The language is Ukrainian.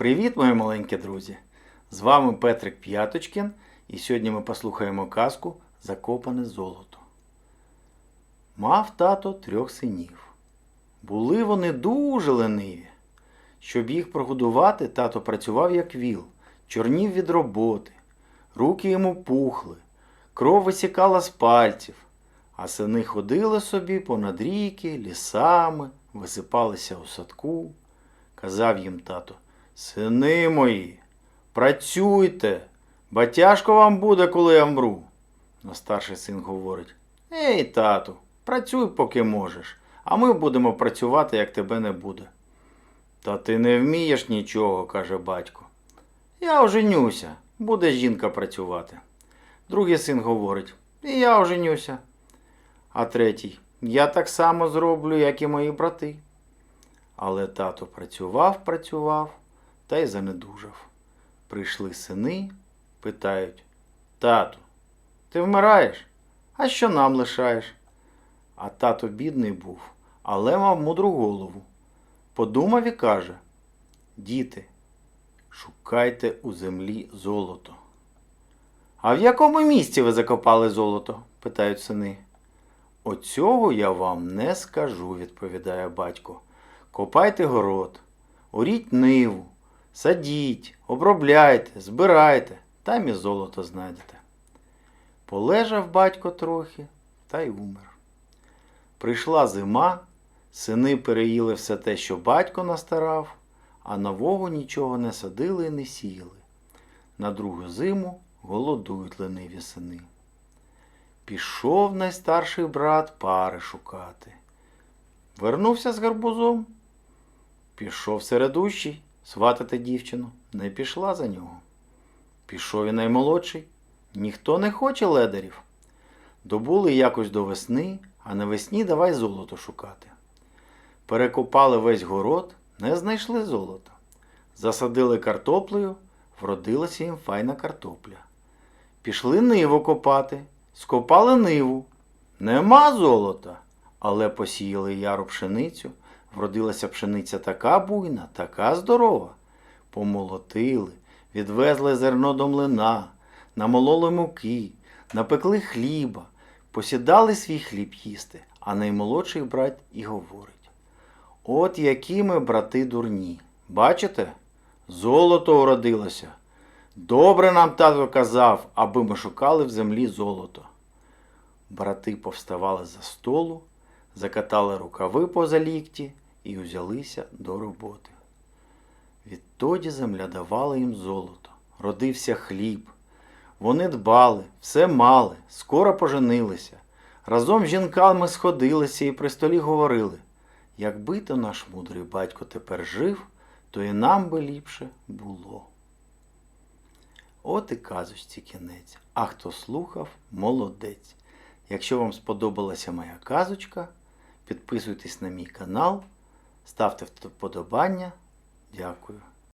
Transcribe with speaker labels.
Speaker 1: Привіт, мої маленькі друзі! З вами Петрик П'яточкін, і сьогодні ми послухаємо казку Закопане золото. Мав тато трьох синів. Були вони дуже лениві. Щоб їх прогодувати, тато працював як віл, чорнів від роботи, руки йому пухли, кров висікала з пальців, а сини ходили собі понад ріки, лісами, висипалися у садку. Казав їм тато, сини мої, працюйте, бо тяжко вам буде, коли я вмру. Но старший син говорить, Ей, тату, працюй, поки можеш, а ми будемо працювати, як тебе не буде. Та ти не вмієш нічого, каже батько. Я оженюся, буде жінка працювати. Другий син говорить, і я оженюся. А третій, я так само зроблю, як і мої брати. Але тато працював, працював та й занедужав. Прийшли сини, питають: Тату, ти вмираєш? А що нам лишаєш? А тато бідний був, але мав мудру голову. Подумав і каже: Діти, шукайте у землі золото. А в якому місці ви закопали золото? питають сини. Оцього я вам не скажу, відповідає батько. Копайте город, оріть ниву, садіть, обробляйте, збирайте, там і золото знайдете. Полежав батько трохи та й умер. Прийшла зима, сини переїли все те, що батько настарав, а нового нічого не садили і не сіяли. На другу зиму голодують лениві сини. Пішов найстарший брат пари шукати. Вернувся з гарбузом. Пішов середущий сватати дівчину, не пішла за нього. Пішов і наймолодший. Ніхто не хоче ледарів. Добули якось до весни, а навесні давай золото шукати. Перекопали весь город, не знайшли золота. Засадили картоплею, вродилася їм файна картопля. Пішли ниву копати, скопали ниву. Нема золота, але посіяли яру пшеницю. Вродилася пшениця така буйна, така здорова. Помолотили, відвезли зерно до млина, намололи муки, напекли хліба, посідали свій хліб їсти, а наймолодший брат і говорить. От які ми, брати, дурні. Бачите? Золото уродилося. Добре нам тато казав, аби ми шукали в землі золото. Брати повставали за столу, закатали рукави поза лікті і узялися до роботи. Відтоді земля давала їм золото, родився хліб. Вони дбали, все мали, скоро поженилися. Разом з жінками сходилися і при столі говорили якби то наш мудрий батько тепер жив, то і нам би ліпше було. От і казочці кінець. А хто слухав, молодець. Якщо вам сподобалася моя казочка, підписуйтесь на мій канал, ставте вподобання. Дякую.